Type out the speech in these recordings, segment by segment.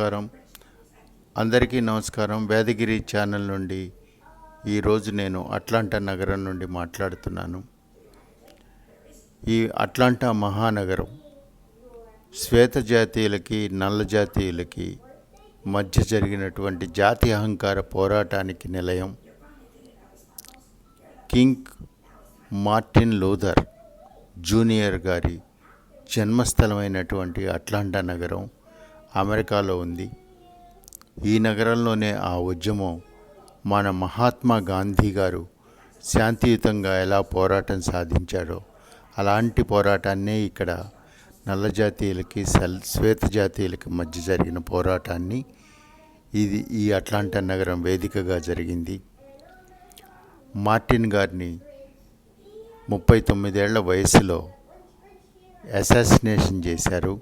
నమస్కారం. అందరికీ నమస్కారం. వేదగిరి ఛానల్ నుండి ఈరోజు నేను అట్లాంటా నగరం నుండి మాట్లాడుతున్నాను. ఈ అట్లాంటా మహానగరం శ్వేత జాతీయులకి నల్ల జాతీయులకి మధ్య జరిగినటువంటి జాతి అహంకార పోరాటానికి నిలయం కింగ్ మార్టిన్ లూథర్ జూనియర్ గారి జన్మస్థలమైనటువంటి అట్లాంటా నగరం అమెరికాలో ఉంది. ఈ నగరంలోనే ఆ ఉద్యమం మన మహాత్మా గాంధీ గారు శాంతియుతంగా ఎలా పోరాటం సాధించారో అలాంటి పోరాటాన్నే ఇక్కడ నల్ల జాతీయులకి సెల్ శ్వేత జాతీయులకి మధ్య జరిగిన పోరాటాన్ని ఇది ఈ అట్లాంటా నగరం వేదికగా జరిగింది. మార్టిన్ గారిని ముప్పై తొమ్మిదేళ్ళ వయసులో అసాసినేషన్ చేశారు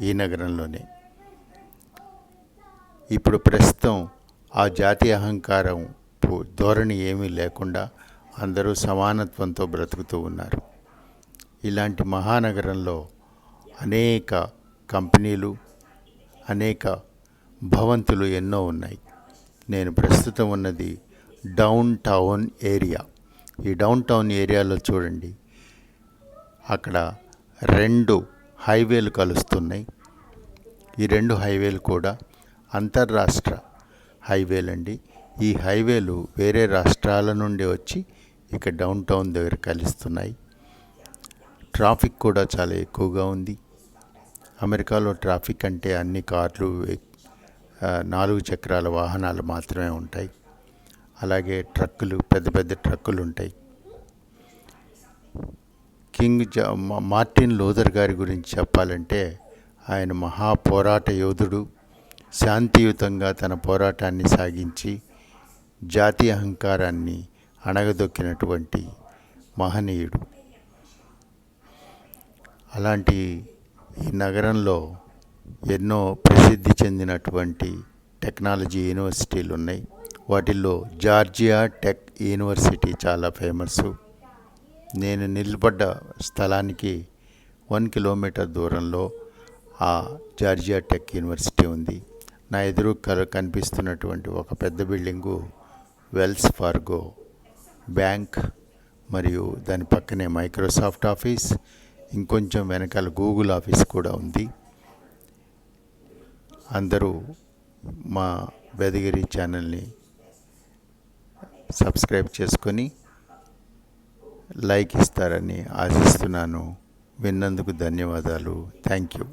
ఈ నగరంలోనే. ఇప్పుడు ప్రస్తుతం ఆ జాతి అహంకారం ధోరణి ఏమీ లేకుండా అందరూ సమానత్వంతో బ్రతుకుతూ ఉన్నారు. ఇలాంటి మహానగరంలో అనేక కంపెనీలు అనేక భవంతులు ఎన్నో ఉన్నాయి. నేను ప్రస్తుతం ఉన్నది డౌన్ టౌన్ ఏరియా. ఈ డౌన్ టౌన్ ఏరియాలో చూడండి. అక్కడ రెండు హైవేలు కలుస్తున్నాయి. ఈ రెండు హైవేలు కూడా అంతర్రాష్ట్ర హైవేలండి. ఈ హైవేలు వేరే రాష్ట్రాల నుండి వచ్చి ఇక డౌన్ టౌన్ దగ్గర కలుస్తున్నాయి. ట్రాఫిక్ కూడా చాలా ఎక్కువగా ఉంది. అమెరికాలో ట్రాఫిక్ అంటే అన్ని కార్లు నాలుగు చక్రాల వాహనాలు మాత్రమే ఉంటాయి. అలాగే ట్రక్కులు పెద్ద పెద్ద ట్రక్కులు ఉంటాయి. కింగ్ మార్టిన్ లూథర్ గారి గురించి చెప్పాలంటే ఆయన మహా పోరాట యోధుడు. శాంతియుతంగా తన పోరాటాన్ని సాగించి జాతి అహంకారాన్ని అణగదొక్కినటువంటి మహనీయుడు. అలాంటి ఈ నగరంలో ఎన్నో ప్రసిద్ధి చెందినటువంటి టెక్నాలజీ యూనివర్సిటీలు ఉన్నాయి. వాటిల్లో జార్జియా టెక్ యూనివర్సిటీ చాలా ఫేమస్ నేను నిలబడ్డ స్థలానికి వన్ కిలోమీటర్ దూరంలో ఆ జార్జియా టెక్ యూనివర్సిటీ ఉంది. నా ఎదురు కల- కనిపిస్తున్నటువంటి ఒక పెద్ద బిల్డింగు వెల్స్ ఫార్గో బ్యాంక్ మరియు దాని పక్కనే మైక్రోసాఫ్ట్ ఆఫీస్ ఇంకొంచెం వెనకాల గూగుల్ ఆఫీస్ కూడా ఉంది. అందరూ మా వెదగిరి ఛానల్ని సబ్స్క్రైబ్ చేసుకొని లైక్ ఇస్తారని ఆశిస్తున్నాను. విన్నందుకు ధన్యవాదాలు. Thank you.